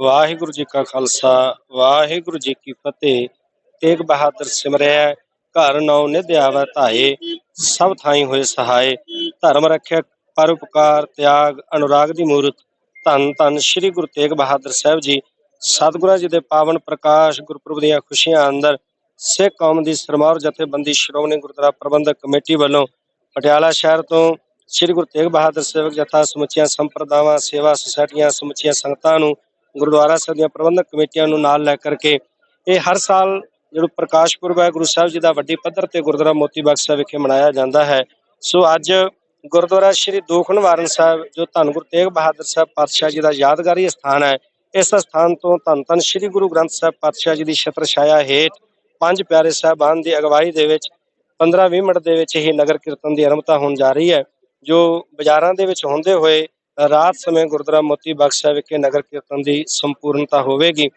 ਵਾਹਿਗੁਰੂ ਜੀ ਕਾ ਖਾਲਸਾ, ਵਾਹਿਗੁਰੂ ਜੀ ਕੀ ਫਤਿਹ। ਤੇਗ ਬਹਾਦਰ ਸਿਮਰਿਆ ਘਰ ਨੌ ਨਿਧ ਆਵੈ ਧਾਏ, ਸਭ ਥਾਈ ਹੋਏ ਸਹਾਏ। ਧਰਮ ਰੱਖਿਆ ਪਰਉਪਕਾਰ, ਤਿਆਗ, ਅਨੁਰਾਗ ਦੀ ਮੂਰਤ। ਧੰਨ ਧੰਨ ਸ੍ਰੀ ਗੁਰੂ ਤੇਗ ਬਹਾਦਰ ਸਾਹਿਬ ਜੀ। ਸਤਿਗੁਰਾਂ ਜੀ ਦੇ ਪਾਵਨ ਪ੍ਰਕਾਸ਼, ਗੁਰਪੁਰਬ ਦੀਆਂ ਖੁਸ਼ੀਆਂ ਅੰਦਰ, ਸਿੱਖ ਕੌਮ ਦੀ ਸਰਮੌਰ ਜਥੇਬੰਦੀ ਸ਼੍ਰੋਮਣੀ ਗੁਰਦੁਆਰਾ ਪ੍ਰਬੰਧਕ ਕਮੇਟੀ ਵੱਲੋਂ ਪਟਿਆਲਾ ਸ਼ਹਿਰ ਤੋਂ ਸ੍ਰੀ ਗੁਰੂ ਤੇਗ ਬਹਾਦਰ ਸੇਵਕ ਜਥਾ ਸਮੁੱਚੀਆਂ ਸੰਪਰਦਾਵਾਂ, ਸੇਵਾ ਸੁਸਾਇਟੀਆਂ, ਸਮੁੱਚੀਆਂ ਸੰਗਤਾਂ ਨੂੰ ਗੁਰਦੁਆਰਾ ਸਾਹਿਬ ਦੀਆਂ ਪ੍ਰਬੰਧਕ ਕਮੇਟੀਆਂ ਨੂੰ ਨਾਲ ਲੈ ਕਰਕੇ ਇਹ ਹਰ ਸਾਲ ਜਿਹੜਾ ਪ੍ਰਕਾਸ਼ ਪੁਰਬ ਹੈ, ਗੁਰੂ ਸਾਹਿਬ ਜੀ ਦਾ ਵੱਡੀ ਪੱਧਰ ਤੇ ਗੁਰਦੁਆਰਾ ਮੋਤੀ ਬਾਗ ਸਾਹਿਬ ਵਿਖੇ ਮਨਾਇਆ ਜਾਂਦਾ ਹੈ। ਸੋ ਅੱਜ ਗੁਰਦੁਆਰਾ ਸ੍ਰੀ ਦੋਖ ਨਿਵਾਰਨ ਸਾਹਿਬ, ਜੋ ਧੰਨ ਗੁਰੂ ਤੇਗ ਬਹਾਦਰ ਸਾਹਿਬ ਪਾਤਸ਼ਾਹ ਜੀ ਦਾ ਯਾਦਗਾਰੀ ਸਥਾਨ ਹੈ, ਇਸ ਸਥਾਨ ਤੋਂ ਧੰਨ ਧੰਨ ਸ੍ਰੀ ਗੁਰੂ ਗ੍ਰੰਥ ਸਾਹਿਬ ਪਾਤਸ਼ਾਹ ਜੀ ਦੀ ਛਤਰ ਛਾਇਆ ਹੇਠ ਪੰਜ ਪਿਆਰੇ ਸਾਹਿਬਾਨ ਦੀ ਅਗਵਾਈ ਦੇ ਵਿੱਚ 15-20 ਮਿੰਟ ਦੇ ਵਿੱਚ ਹੀ ਨਗਰ ਕੀਰਤਨ ਦੀ ਆਰੰਭਤਾ ਹੋਣ ਜਾ ਰਹੀ ਹੈ, ਜੋ ਬਾਜ਼ਾਰਾਂ ਦੇ ਵਿੱਚ ਹੁੰਦੇ ਹੋਏ ਰਾਤ ਸਮੇਂ ਗੁਰਦੁਆਰਾ ਮੋਤੀ ਬਾਗ ਸਾਹਿਬ ਵਿਖੇ ਨਗਰ ਕੀਰਤਨ ਦੀ ਸੰਪੂਰਨਤਾ ਹੋਵੇਗੀ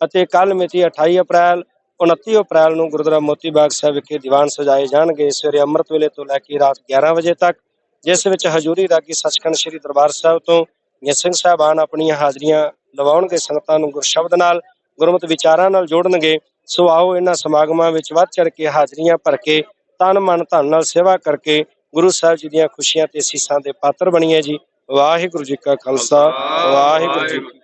ਅਤੇ ਕੱਲ ਮਿਤੀ 28 ਅਪ੍ਰੈਲ 29 ਅਪ੍ਰੈਲ ਨੂੰ ਗੁਰਦੁਆਰਾ ਮੋਤੀ ਬਾਗ ਸਾਹਿਬ ਵਿਖੇ ਦੀਵਾਨ ਸਜਾਏ ਜਾਣਗੇ। ਸਵੇਰੇ ਅੰਮ੍ਰਿਤ ਵੇਲੇ ਤੋਂ ਲੈ ਕੇ ਰਾਤ 11 ਵਜੇ ਤੱਕ, ਜਿਸ ਵਿੱਚ ਹਜੂਰੀ ਰਾਗੀ ਸੱਚਖੰਡ ਸ੍ਰੀ ਦਰਬਾਰ ਸਾਹਿਬ ਤੋਂ ਗਿਆਨ ਸਿੰਘ ਸਾਹਿਬਾਨ ਆਪਣੀਆਂ ਹਾਜ਼ਰੀਆਂ ਲਵਾਉਣਗੇ। ਸੰਗਤਾਂ ਨੂੰ ਗੁਰਸ਼ਬਦ ਨਾਲ, ਗੁਰਮਤਿ ਵਿਚਾਰਾਂ ਨਾਲ ਜੋੜਨਗੇ। ਸੋ ਆਓ ਇਹਨਾਂ ਸਮਾਗਮਾਂ ਵਿੱਚ ਵੱਧ ਚੜ ਕੇ ਹਾਜ਼ਰੀਆਂ ਭਰ ਕੇ, ਤਨ ਮਨ ਧਨ ਨਾਲ ਸੇਵਾ ਕਰਕੇ ਗੁਰੂ ਸਾਹਿਬ ਜੀ ਦੀਆਂ ਖੁਸ਼ੀਆਂ ਤੇ ਅਸੀਸਾਂ ਦੇ ਪਾਤਰ ਬਣੀਏ ਜੀ। ਵਾਹਿਗੁਰੂ ਜੀ ਕਾ ਖਾਲਸਾ, ਵਾਹਿਗੁਰੂ ਜੀ